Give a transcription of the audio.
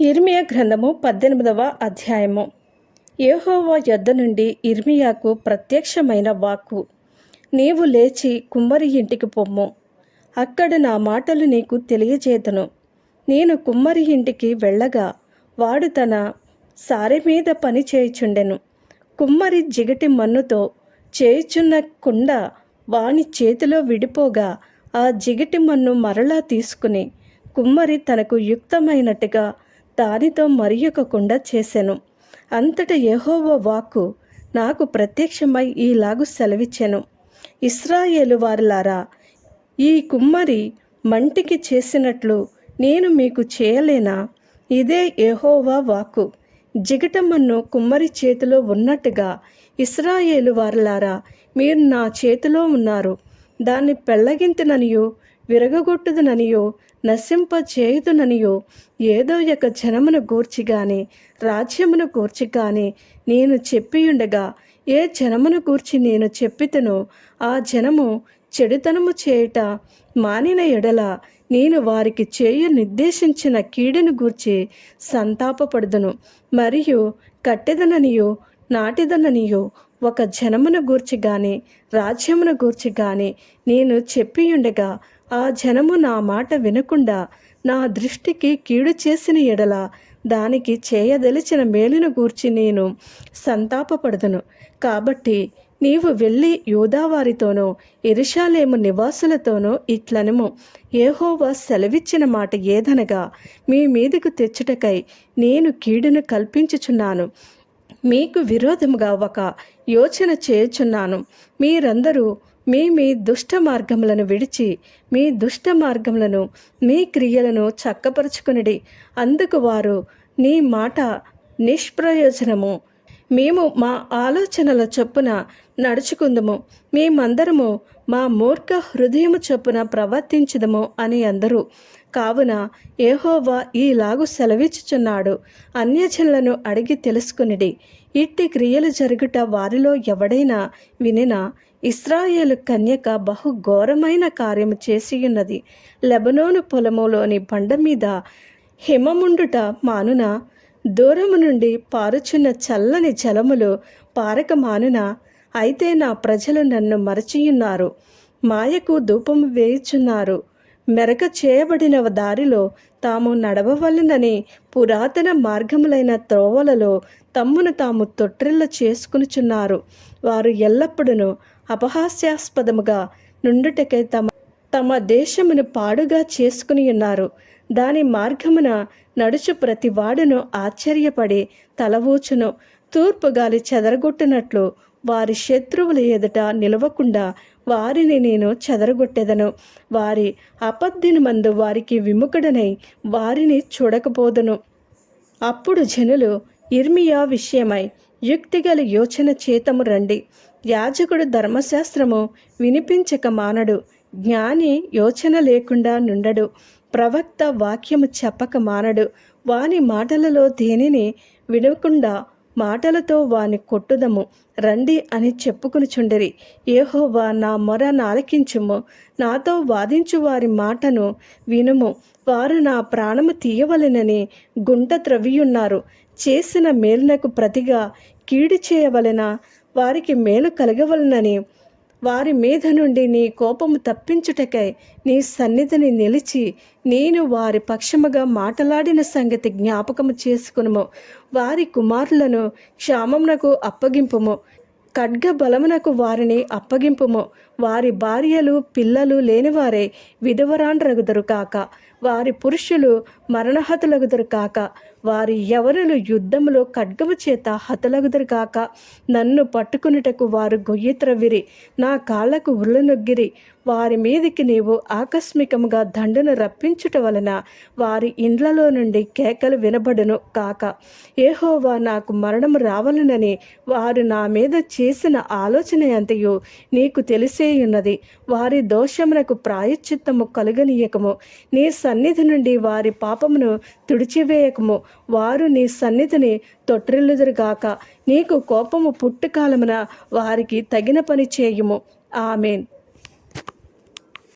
ఇర్మియా గ్రంథము పద్దెనిమిదవ అధ్యాయము. యెహోవా యొద్ద నుండి ఇర్మియాకు ప్రత్యక్షమైన వాక్కు. నీవు లేచి కుమ్మరి ఇంటికి పొమ్ము. అక్కడ నా మాటలు నీకు తెలియజేతను నేను కుమ్మరి ఇంటికి వెళ్ళగా వాడు తన సారె మీద పని చేయుచుండెను. కుమ్మరి జిగటి మన్నుతో చేయుచున్న కుండ వాని చేతిలో విడిపోగా ఆ జిగటి మన్ను మరలా తీసుకుని కుమ్మరి తనకు యుక్తమైనట్టుగా దానితో మరి ఒక కుండ అంతట యెహోవా వాక్కు నాకు ప్రత్యక్షమై ఈలాగు సెలవిచ్చాను. ఇస్రాయేలు వారులారా ఈ కుమ్మరి మంటికి చేసినట్లు నేను మీకు చేయలేనా? ఇదే యెహోవా వాక్కు. జిగటమన్ను కుమ్మరి చేతిలో ఉన్నట్టుగా ఇస్రాయేలు వారులారా మీరు నా చేతిలో ఉన్నారు. దాన్ని పెళ్ళగింతుననియో విరగగొట్టుదుననియో నశింప చేయుదుననియో ఏదో ఒక జనమును గూర్చి గాని రాజ్యమును గూర్చి గాని నేను చెప్పియుండగా ఏ జనమును గూర్చి నేను చెప్పితనో ఆ జనము చెడుతనము చేయుట మానిన ఎడల నేను వారికి చేయు నిర్దేశించిన కీడును గూర్చి సంతాపపడుదును. మరియు కట్టెదననియో నాటిదననియో ఒక జనమును గూర్చి గాని రాజ్యమును గూర్చి గాని నేను చెప్పియుండగా ఆ జనము నా మాట వినకుండా నా దృష్టికి కీడు చేసిన ఎడల దానికి చేయదలిచిన మేలును గూర్చి నేను సంతాపపడదును. కాబట్టి నీవు వెళ్ళి యూదావారితోనో ఎరుషాలేము నివాసులతోనో ఇట్లనము. ఏహోవా సెలవిచ్చిన మాట ఏదనగా మీ మీదకు తెచ్చుటకై నేను కీడును కల్పించుచున్నాను. మీకు విరోధముగా ఒక యోచన చేయుచున్నాను. మీరందరూ మీ మీ దుష్ట మార్గములను విడిచి మీ దుష్ట మార్గములను మీ క్రియలను చక్కపరుచుకునిడి. అందుకు వారు నీ మాట నిష్ప్రయోజనము. మేము మా ఆలోచనల చొప్పున నడుచుకుందము. మేమందరము మా మూర్ఖ హృదయము చొప్పున ప్రవర్తించదము అని అందరూ. కావున ఏహోవా ఈలాగు సెలవిచ్చుచున్నాడు. అన్యజనులను అడిగి తెలుసుకునిడి. ఇట్టి క్రియలు జరుగుట వారిలో ఎవడైనా వినినా ఇస్రాయేలు కన్యక బహు ఘోరమైన కార్యము చేసియున్నది. లెబనోను పొలములోని బండ మీద హిమముండుట మానున దూరము నుండి పారుచున్న చల్లని జలములు పారక మానున అయితే నా ప్రజలు నన్ను మరచియున్నారు. మాయకు ధూపము వేయుచున్నారు. మెరక చేయబడిన దారిలో తాము నడవవలనని పురాతన మార్గములైన త్రోవలలో తమ్మును తాము తొట్టిల్ల చేసుకునుచున్నారు. వారు ఎల్లప్పుడూ అపహాస్యాస్పదముగా నుండుటకై తమ తమ దేశమును పాడుగా చేసుకుని ఉన్నారు. దాని మార్గమున నడుచు ప్రతి వాడును ఆశ్చర్యపడి తలవూచును. తూర్పు గాలి చెదరగొట్టినట్లు వారి శత్రువుల ఎదుట నిలవకుండా వారిని నేను చెదరగొట్టెదను. వారి అపద్దిని మందు వారికి విముఖుడనై వారిని చూడకపోదును. అప్పుడు జనులు ఇర్మియా విషయమై యుక్తిగల యోచన చేతము రండి. యాజకుడు ధర్మశాస్త్రము వినిపించక మానడు. జ్ఞాని యోచన లేకుండా నుండడు. ప్రవక్త వాక్యము చెప్పక మానడు. వాని మాటలలో దేనిని వినకుండా మాటలతో వాని కొట్టుదము. రండి అని చెప్పుకునిచుండిరి. ఏహోవా నా మొర నాలకించుము. నాతో వాదించు వారి మాటను వినుము. వారు నా ప్రాణము తీయవలెనని గుంట త్రవ్వియున్నారు. చేసిన మేలునకు ప్రతిగా కీడు చేయవలెన? వారికి మేలు కలగవలనని వారి మీద నుండి నీ కోపము తప్పించుటకై నీ సన్నిధిని నిలిచి నేను వారి పక్షముగా మాటలాడిన సంగతి జ్ఞాపకము చేసుకునుము. వారి కుమారులను క్షామమునకు అప్పగింపుము. ఖడ్గ బలమునకు వారిని అప్పగింపుము. వారి భార్యలు పిల్లలు లేనివారే విధవరాండ్రగుదరు కాక. వారి పురుషులు మరణహతులగుదురు కాక. వారి ఎవరులు యుద్ధములో ఖడ్గము చేత హతలగుదురు కాక. నన్ను పట్టుకునుటకు వారు గొయ్యి త్రవ్విరి నా కాళ్ళకు ఉర్లనొగ్గిరి వారి మీదికి నీవు ఆకస్మికముగా దండును రప్పించుట వలన వారి ఇండ్లలో నుండి కేకలు వినబడును కాక. ఏహోవా నాకు మరణము రావాలనని వారు నా మీద చేసిన ఆలోచన అంతయు నీకు తెలిసేయున్నది. వారి దోషమునకు ప్రాయశ్చిత్తము కలుగనీయకము. నీ సన్నిధి నుండి వారి పాపమును తుడిచివేయకము. వారు నీ సన్నిధిని తొట్టిల్లుదురుగాక. నీకు కోపము పుట్టుకాలమున వారికి తగిన పని చేయుము. ఆమెన్.